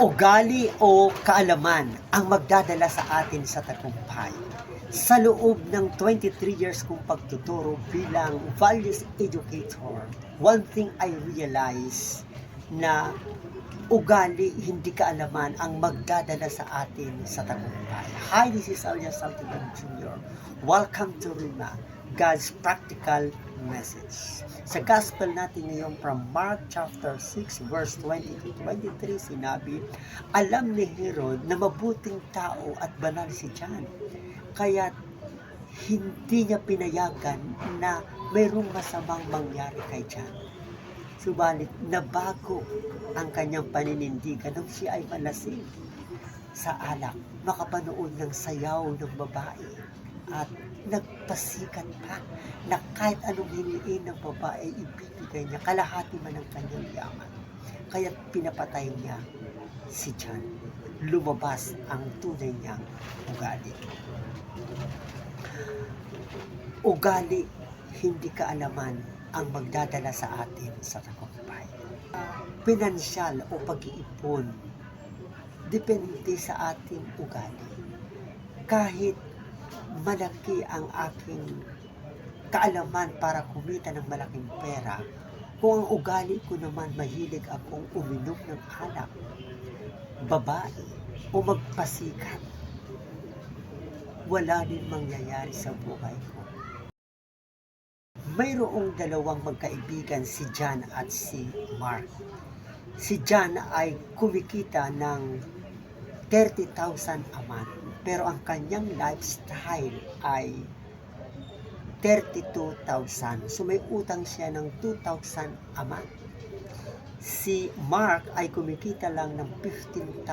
ugali o kaalaman ang magdadala sa atin sa tagumpay. Sa loob ng 23 years kong pagtuturo bilang values educator, one thing I realize na ugali, hindi kaalaman ang magdadala sa atin sa tagumpay. Hi, this is Alia Saltigan Jr. Welcome to Rima, God's practical message. Sa gospel natin ngayon from Mark chapter 6 verse 20 to 23 sinabi, alam ni Herod na mabuting tao at banal si John. Kaya hindi niya pinayagan na mayroong masamang mangyari kay John. Subalit, nabago ang kanyang paninindigan nung siya ay malasing sa alak, makapanood ng sayaw ng babae at nagpasikat pa na kahit anong hiniin ng babae, ibibigay niya kalahati man ng kanyang yaman. Kaya pinapatay niya si John. Lumabas ang tunay niyang ugali. Ugali, hindi kaalaman ang magdadala sa atin sa tagumpay. Pinansyal o pag-iipon, depende sa ating ugali. Kahit malaki ang aking kaalaman para kumita ng malaking pera, kung ang ugali ko naman mahilig akong uminom ng alak, babae, o magpasikat, wala din mangyayari sa buhay ko. Mayroong dalawang magkaibigan si John at si Mark. Si John ay kumikita ng 30,000 a month pero ang kanyang lifestyle ay 32,000. So may utang siya ng 2,000 a month. Si Mark ay kumikita lang ng 15,000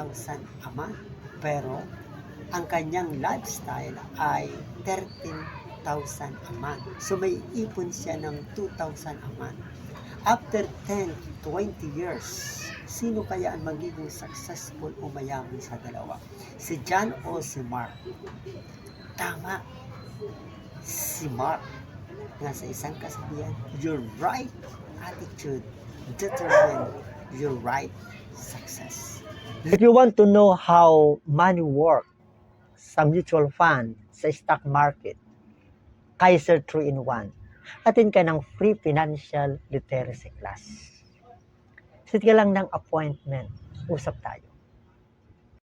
a month pero ang kanyang lifestyle ay 13,000 a month. So may ipon siya ng 2,000 a month. After 10, 20 years, sino kaya ang magiging successful o mayaman sa dalawa? Si John o si Mark? Tama. Si Mark. Nga sa isang kasabihan, your right attitude determine your right success. If you want to know how money work sa mutual fund, sa stock market, Kaiser 3-in-1, atin ka ng free financial literacy class. Sit ka lang ng appointment, usap tayo.